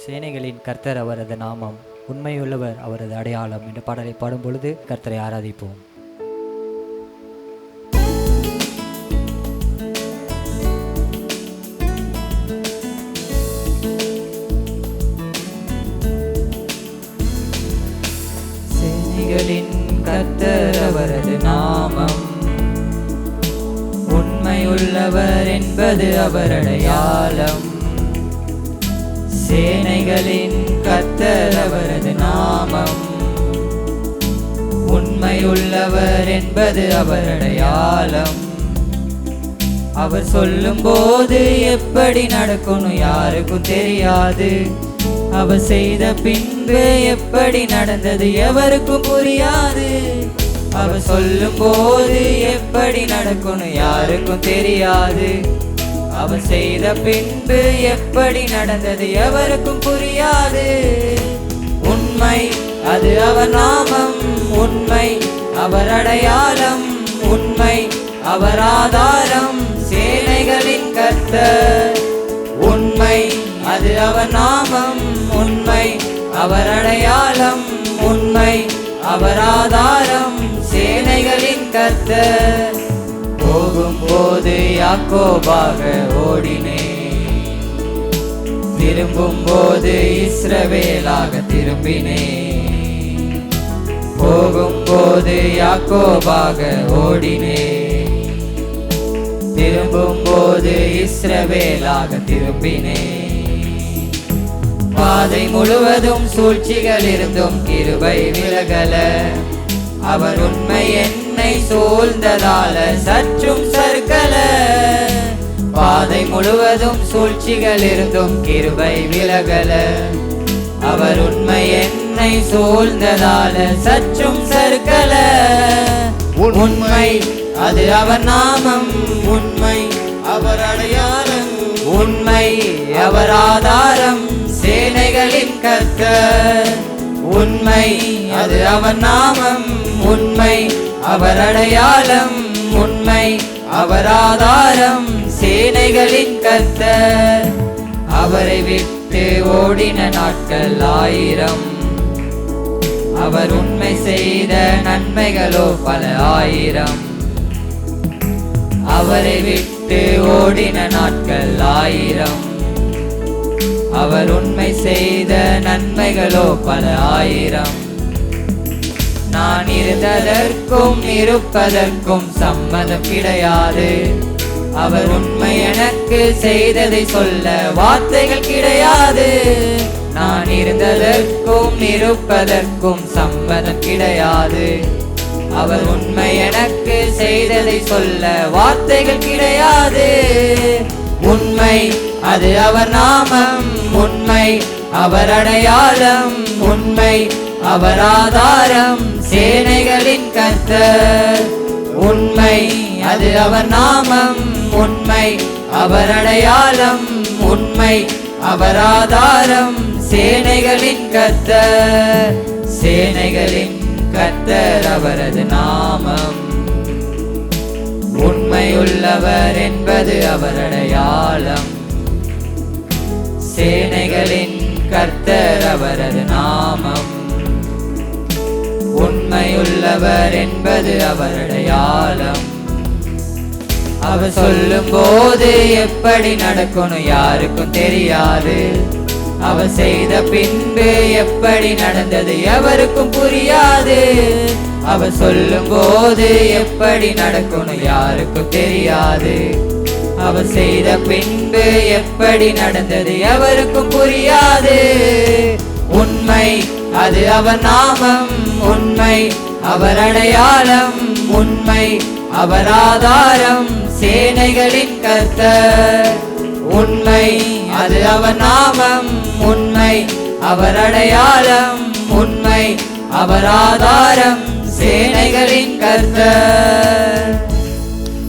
சேனைகளின் கர்த்தர் அவரது நாமம் உண்மையுள்ளவர் அவரது அடையாளம் என்ற பாடலை பாடும் பொழுது கர்த்தரை ஆராதிப்போம். சேனைகளின் கர்த்தர் அவரது நாமம் உண்மையுள்ளவர் என்பது அவர் அடையாளம். சேனைகளின் கத்தர் அவரது நாமம். உண்மையுள்ளவர் என்பது அவர் அடையாளம் அவர் சொல்லும்போது எப்படி நடக்கணும் யாருக்கும் தெரியாது. அவர் செய்த பின்பு எப்படி நடந்தது எவருக்கும் புரியாது. அவர் சொல்லும்போது எப்படி நடக்கணும் யாருக்கும் தெரியாது. அவ செய்த பின்பு எப்படி நடந்தது எவருக்கும் புரியாது. உண்மை அது அவர் நாமம் உண்மை அவர் அடையாளம் உண்மை அவர் ஆதாரம் சேனைகளின் கர்த்தர். உண்மை அது அவர் நாமம் உண்மை அவர் அடையாளம் உண்மை அவர் ஆதாரம் சேனைகளின் கர்த்தர். போது யாக்கோபாக ஓடினேன். திரும்பும் போது இஸ்ரவேலாக திரும்பினேன். போகும்போது யாக்கோபாக ஓடினேன். திரும்பும் போது இஸ்ரவேலாக திரும்பினேன். பாதை முழுவதும் சூழ்ச்சிகள் இருந்தும் கிருபை விலகல. அவர் உண்மை என்னை சூழ்ந்ததால சற்றும் சறுக்கல பாதை முழுவதும் சூழ்ச்சிகள் இருந்தும் கிருபை விலகல. அவர் உண்மை என்னை சூழ்ந்ததால சற்றும் சறுக்கல உண்மை அது அவர் நாமம். உண்மை அவர் அடையாளம். உண்மை அவர் ஆதாரம். சேனைகளின் கத்த உண்மை அது அவர் நாமம். உண்மை அவர் அடையாளம். உண்மை அவராதாரம் சேனைகளின் கத்தர் அவரை விட்டு ஓடின நாட்கள் ஆயிரம். அவர் உண்மை செய்த நன்மைகளோ பல ஆயிரம். அவரை விட்டு ஓடின நாட்கள் ஆயிரம். அவர் உண்மை செய்த நன்மைகளோ பல ஆயிரம். நான் இருந்ததற்கும் இருப்பதற்கும் சம்மதம் கிடையாது. அவர் உண்மை எனக்கு செய்ததை சொல்ல வார்த்தைகள் கிடையாது. நான் இருந்ததற்கும் இருப்பதற்கும் சம்மதம் கிடையாது. அவர் உண்மை எனக்கு செய்ததை சொல்ல வார்த்தைகள் கிடையாது. உண்மை அது அவர் நாமம் உண்மை அவர் அடையாளம் உண்மை அவர் ஆதாரம் சேனைகளின் கர்த்தர். உண்மை அது அவர் நாமம் உண்மை அவர் அடையாளம் உண்மை அவர் ஆதாரம் சேனைகளின் கர்த்தர். சேனைகளின் கர்த்தர் அவரது நாமம். உண்மையுள்ளவர் என்பது அவர் அடையாளம். சேனைகளின் கர்த்தர் அவரது நாமம் உள்ளவர் என்பது அவர் அடையாளம் அவர் சொல்லும் போது எப்படி நடக்கணும் யாருக்கும் தெரியாது. அவர் செய்த பின்பு எப்படி நடந்தது எவருக்கும் புரியாது. அவர் சொல்லும் போது எப்படி நடக்கணும் யாருக்கும் தெரியாது. அவர் செய்த பின்பு எப்படி நடந்தது எவருக்கும் புரியாது. உண்மை அது அவர் நாமம். உண்மை அவர் அடையாளம் உண்மை அவர் ஆதாரம் சேனைகளின் கர்த்தர். உண்மை அது அவர் நாமம் உண்மை அவர் அடையாளம் உண்மை அவர் ஆதாரம் சேனைகளின் கர்த்தர்.